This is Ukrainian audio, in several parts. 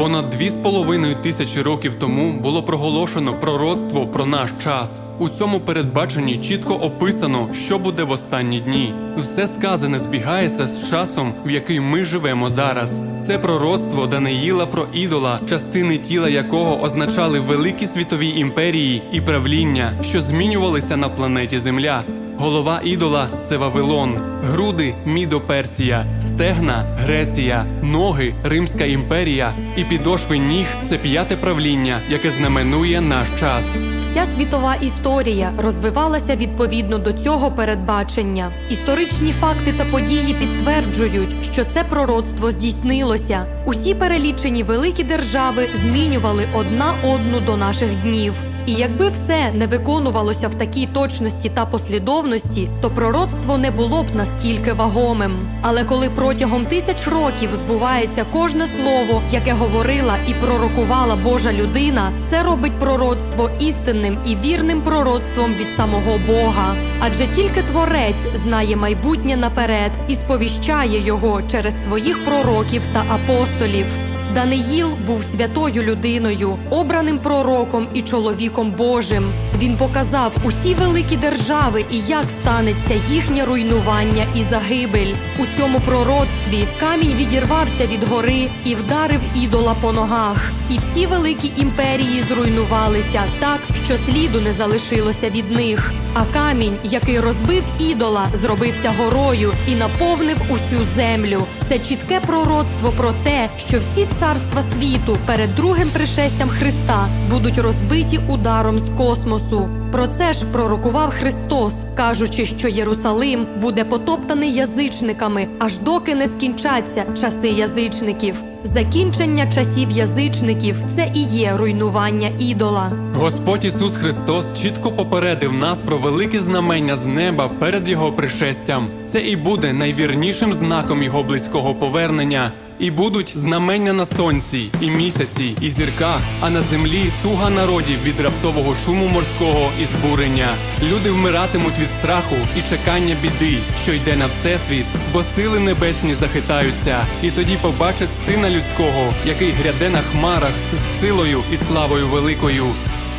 Понад дві з половиною тисячі років тому було проголошено пророцтво про наш час. У цьому передбаченні чітко описано, що буде в останні дні. Все сказане збігається з часом, в який ми живемо зараз. Це пророцтво Даниїла про ідола, частини тіла якого означали великі світові імперії і правління, що змінювалися на планеті Земля. Голова ідола це Вавилон, груди Мідо-Персія, стегна Греція, ноги Римська імперія і підошви ніг це п'яте правління, яке знаменує наш час. Вся світова історія розвивалася відповідно до цього передбачення. Історичні факти та події підтверджують, що це пророцтво здійснилося. Усі перелічені великі держави змінювали одна одну до наших днів. І якби все не виконувалося в такій точності та послідовності, то пророцтво не було б настільки вагомим. Але коли протягом тисяч років збувається кожне слово, яке говорила і пророкувала Божа людина, це робить пророцтво істинним і вірним пророцтвом від самого Бога. Адже тільки творець знає майбутнє наперед і сповіщає його через своїх пророків та апостолів. Даниїл був святою людиною, обраним пророком і чоловіком Божим. Він показав усі великі держави і як станеться їхнє руйнування і загибель. У цьому пророцтві камінь відірвався від гори і вдарив ідола по ногах. І всі великі імперії зруйнувалися так, що сліду не залишилося від них. А камінь, який розбив ідола, зробився горою і наповнив усю землю. Це чітке пророцтво про те, що всі царства світу перед другим пришестям Христа будуть розбиті ударом з космосу. Про це ж пророкував Христос, кажучи, що Єрусалим буде потоптаний язичниками, аж доки не скінчаться часи язичників. Закінчення часів язичників це і є руйнування ідола. Господь Ісус Христос чітко попередив нас про великі знамення з неба перед Його пришестям. Це і буде найвірнішим знаком Його близького повернення. І будуть знамення на сонці, і місяці, і зірках, а на землі туга народів від раптового шуму морського і збурення. Люди вмиратимуть від страху і чекання біди, що йде на всесвіт, бо сили небесні захитаються, і тоді побачать сина людського, який гряде на хмарах з силою і славою великою.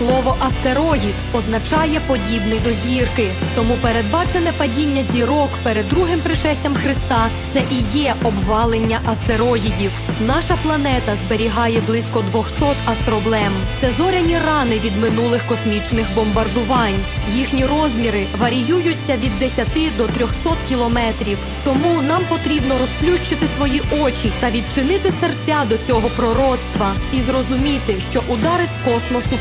Слово астероїд означає подібний до зірки, тому передбачене падіння зірок перед другим пришестям Христа це і є обвалення астероїдів. Наша планета зберігає близько 200 астроблем. Це зоряні рани від минулих космічних бомбардувань. Їхні розміри варіюються від 10 до 300 кілометрів. Тому нам потрібно розплющити свої очі та відчинити серця до цього пророцтва і зрозуміти, що удари з космосу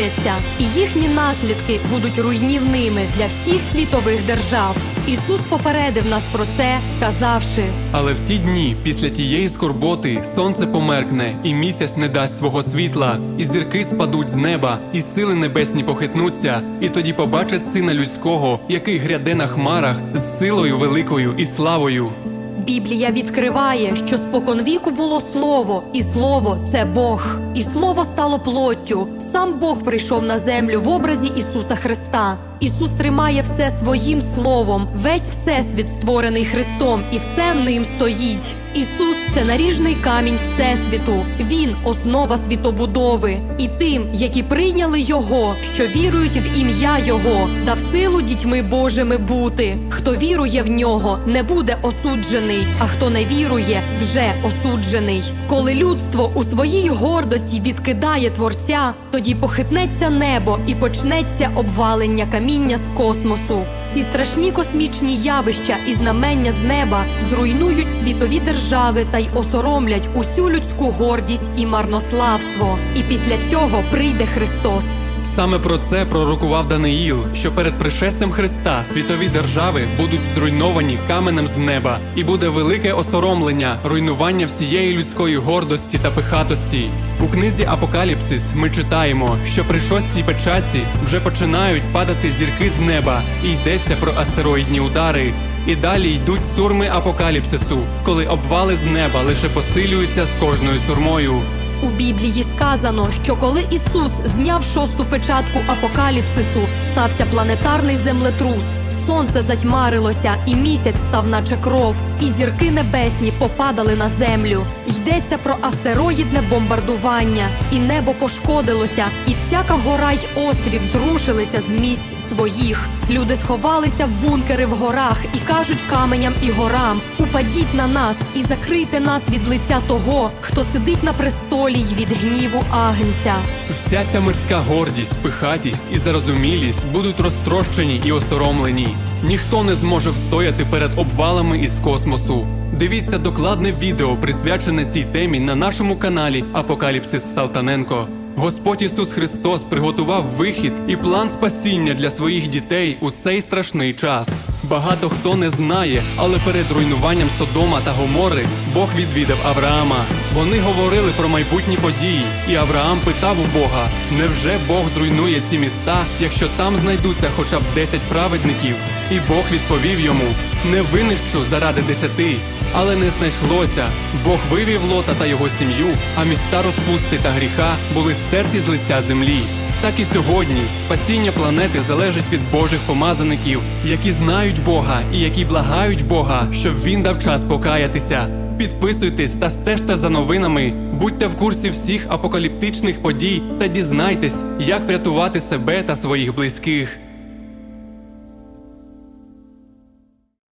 повторяться, і їхні наслідки будуть руйнівними для всіх світових держав. Ісус попередив нас про це, сказавши. Але в ті дні, після тієї скорботи, сонце померкне, і місяць не дасть свого світла, і зірки спадуть з неба, і сили небесні похитнуться, і тоді побачать сина людського, який гряде на хмарах з силою великою і славою. Біблія відкриває, що споконвіку було слово, і слово це Бог. І слово стало плоттю. Сам Бог прийшов на землю в образі Ісуса Христа. Ісус тримає все своїм словом, весь всесвіт створений Христом, і все ним стоїть. Ісус це наріжний камінь Всесвіту. Він основа світобудови. І тим, які прийняли Його, що вірують в ім'я Його, дав силу дітьми Божими бути. Хто вірує в нього, не буде осуджений, а хто не вірує, вже осуджений. Коли людство у своїй гордості відкидає творця, тоді похитнеться небо і почнеться обвалення каміння з космосу. Ці страшні космічні явища і знамення з неба зруйнують світові держави та й осоромлять усю людську гордість і марнославство. І після цього прийде Христос. Саме про це пророкував Даниїл, що перед пришестям Христа світові держави будуть зруйновані каменем з неба, і буде велике осоромлення, руйнування всієї людської гордості та пихатості. У книзі Апокаліпсис ми читаємо, що при шостій печаті вже починають падати зірки з неба, і йдеться про астероїдні удари. І далі йдуть сурми апокаліпсису, коли обвали з неба лише посилюються з кожною сурмою. У Біблії сказано, що коли Ісус зняв шосту печатку апокаліпсису, стався планетарний землетрус. Сонце затьмарилося, і місяць став наче кров, і зірки небесні попадали на землю. Йдеться про астероїдне бомбардування, і небо пошкодилося, і всяка гора й острів зрушилися з місць своїх. Люди сховалися в бункери в горах і кажуть каменям і горам: упадіть на нас і закрийте нас від лиця того, хто сидить на престолі й від гніву агнця. Вся ця мирська гордість, пихатість і зарозумілість будуть розтрощені і осоромлені. Ніхто не зможе встояти перед обвалами із космосу. Дивіться докладне відео, присвячене цій темі на нашому каналі Апокаліпсис Салтаненко. Господь Ісус Христос приготував вихід і план спасіння для своїх дітей у цей страшний час. Багато хто не знає, але перед руйнуванням Содома та Гомори Бог відвідав Авраама. Вони говорили про майбутні події, і Авраам питав у Бога: невже Бог зруйнує ці міста, якщо там знайдуться хоча б 10 праведників? І Бог відповів йому: не винищу заради десяти. Але не знайшлося. Бог вивів лота та його сім'ю, а міста розпусти та гріха були стерті з лиця землі. Так і сьогодні спасіння планети залежить від Божих помазаників, які знають Бога і які благають Бога, щоб він дав час покаятися. Підписуйтесь та стежте за новинами, будьте в курсі всіх апокаліптичних подій та дізнайтесь, як врятувати себе та своїх близьких.